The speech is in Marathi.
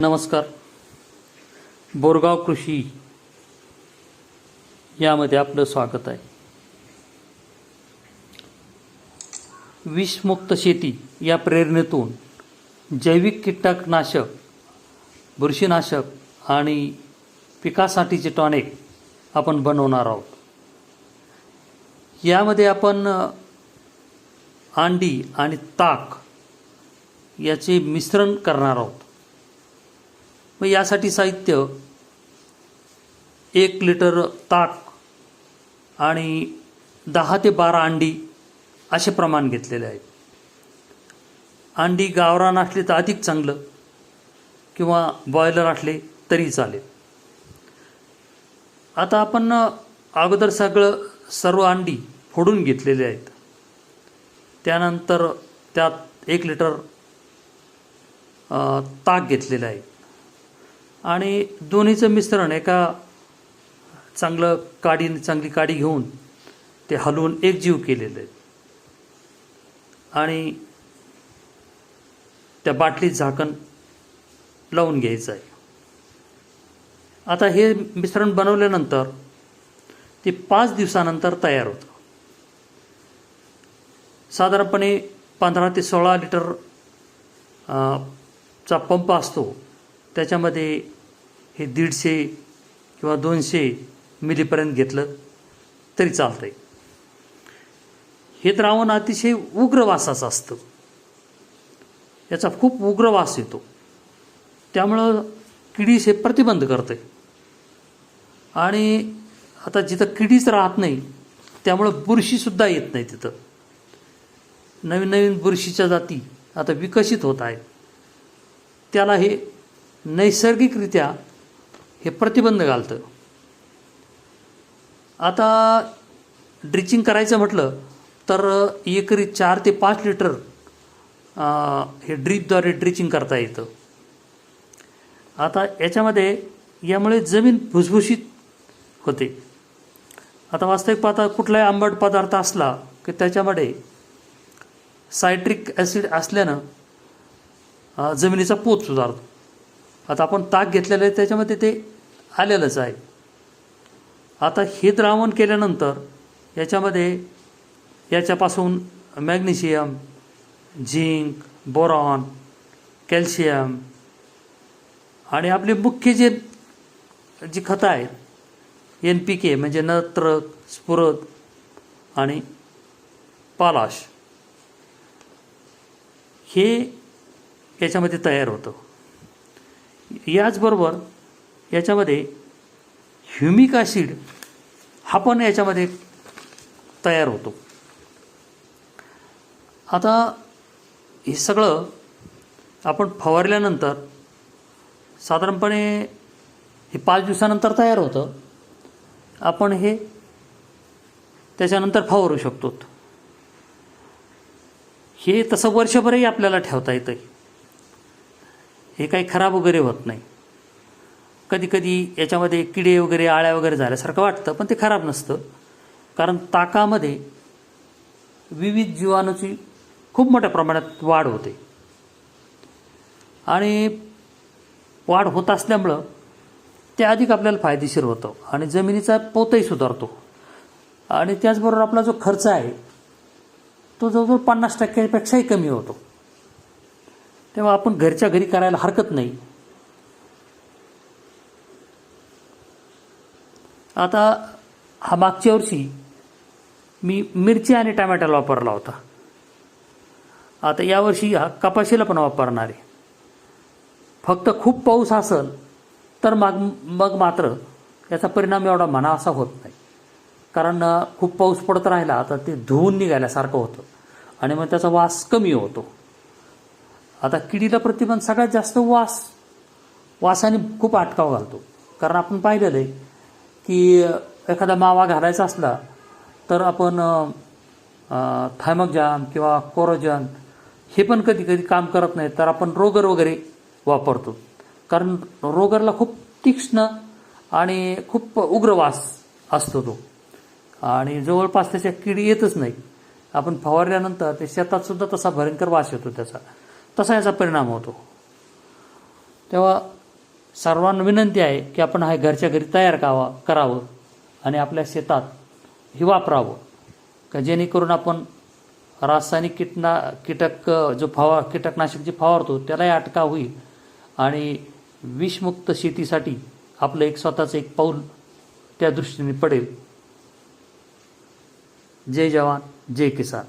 नमस्कार. बोरगाव कृषी यामध्ये आपलं स्वागत आहे. विषमुक्त शेती या प्रेरणेतून जैविक कीटकनाशक बुरशीनाशक आणि पिकासाठीचे टॉनिक आपण बनवणार आहोत. यामध्ये आपण अंडी आणि ताक याचे मिश्रण करणार आहोत. मग यासाठी साहित्य एक लिटर ताक आणि दहा ते बारा अंडी असे प्रमाण घेतलेले आहेत. अंडी गावरान असली तर अधिक चांगलं किंवा बॉयलर असले तरी चालेल. आता आपण अगोदर सगळं सर्व अंडी फोडून घेतलेले आहेत. त्यानंतर त्यात एक लिटर ताक घेतलेलं आहे. आणि दोन्हीचं मिश्रण एका चांगलं काडी चांगली काडी घेऊन ते हलवून एकजीव केलेलं. आहे आणि त्या बाटलीत झाकण लावून घ्यायचं आहे. आता हे मिश्रण बनवल्यानंतर ते पाच दिवसानंतर तयार होतं. साधारणपणे पंधरा ते सोळा लिटर चा पंप असतो. त्याच्यामध्ये हे दीडशे किंवा दोनशे मिलीपर्यंत घेतलं तरी चालतं आहे हे द्रावण अतिशय उग्र वासाचं असतं. याचा खूप उग्र वास येतो. त्यामुळं किडीस हे प्रतिबंध करते आणि आता जिथं किडीच राहत नाही त्यामुळं बुरशीसुद्धा येत नाही तिथं. नवीन नवीन बुरशीच्या जाती आता विकसित होत आहेत. त्याला हे नैसर्गिकरित्या हे प्रतिबंध घालतं. आता ड्रिचिंग करायचं म्हटलं तर एकरी चार ते पाच लिटर हे ड्रीपद्वारे ड्रिचिंग करता येतं. आता याच्यामध्ये यामुळे जमीन भुसभुशीत होते. आता वास्तविक पाहता कुठलाही आंबट पदार्थ असला की त्याच्यामध्ये सायट्रिक ॲसिड असल्यानं जमिनीचा पोत सुधारतो. आता आपण ताक घेतलेलं आहे त्याच्यामध्ये ते आलेलंच आहे. आता हे द्रावण केल्यानंतर याच्यामध्ये याच्यापासून मॅग्नेशियम झिंक बोरॉन कॅल्शियम आणि आपले मुख्य जे जी खतं आहेत एन पी के म्हणजे नत्रक स्फुरद आणि पालाश हे याच्यामध्ये तयार होतं. याचबरोबर याच्यामध्ये ह्युमिक ॲसिड हा पण याच्यामध्ये तयार होतो. आता हे सगळं आपण फवारल्यानंतर साधारणपणे हे पाच दिवसानंतर तयार होतं. आपण हे त्याच्यानंतर फवारू शकतो. हे तसं वर्षभरही आपल्याला ठेवता येतं हे काही खराब वगैरे होत नाही. कधीकधी याच्यामध्ये किडे वगैरे आळ्या वगैरे झाल्यासारखं वाटतं पण ते खराब नसतं. कारण ताकामध्ये विविध जीवाणूची खूप मोठ्या प्रमाणात वाढ होते. आणि वाढ होत असल्यामुळं ते अधिक आपल्याला फायदेशीर होतं आणि जमिनीचा पोतही सुधारतो. आणि त्याचबरोबर आपला जो खर्च आहे तो जवळजवळ पन्नास टक्क्यापेक्षाही कमी होतो. तेव्हा आपण घरच्या घरी करायला हरकत नाही. आता हा मागच्या वर्षी मी मिरची आणि टमॅटोला वापरला होता. आता यावर्षी हा कपाशीला पण वापरणार आहे. फक्त खूप पाऊस असेल तर मग मग मात्र याचा परिणाम एवढा म्हणा असा होत नाही. कारण खूप पाऊस पडत राहिला तर ते धुवून निघाल्यासारखं होतं. आणि मग त्याचा वास कमी होतो. आता किडीला प्रतिबंध सगळ्यात जास्त वास वासाने खूप अटकाव घालतो. कारण आपण पाहिलेलं आहे की एखादा मावा घालायचा असला तर आपण थायमक किंवा कोरोजन हे पण कधी कधी काम करत नाही तर आपण रोगर वगैरे वापरतो. कारण रोगरला खूप तीक्ष्ण आणि खूप उग्र वास असतो तो. आणि जवळपास त्याच्या किडी येतच नाही. आपण फवारल्यानंतर ते शेतात सुद्धा तसा भयंकर वास येतो त्याचा. तसा याचा परिणाम होतो. तेव्हा सर्वांना विनंती आहे की आपण हा घरच्या घरी तयार कावा करावं आणि आपल्या शेतात हे वापरावं. का जेणेकरून आपण रासायनिक कीटना कीटक जो फवा कीटकनाशक जे फवारतो त्यालाही अटका होईल आणि विषमुक्त शेतीसाठी आपलं एक स्वतःचं एक पाऊल त्या दृष्टीने पडेल. जय जवान जय किसान.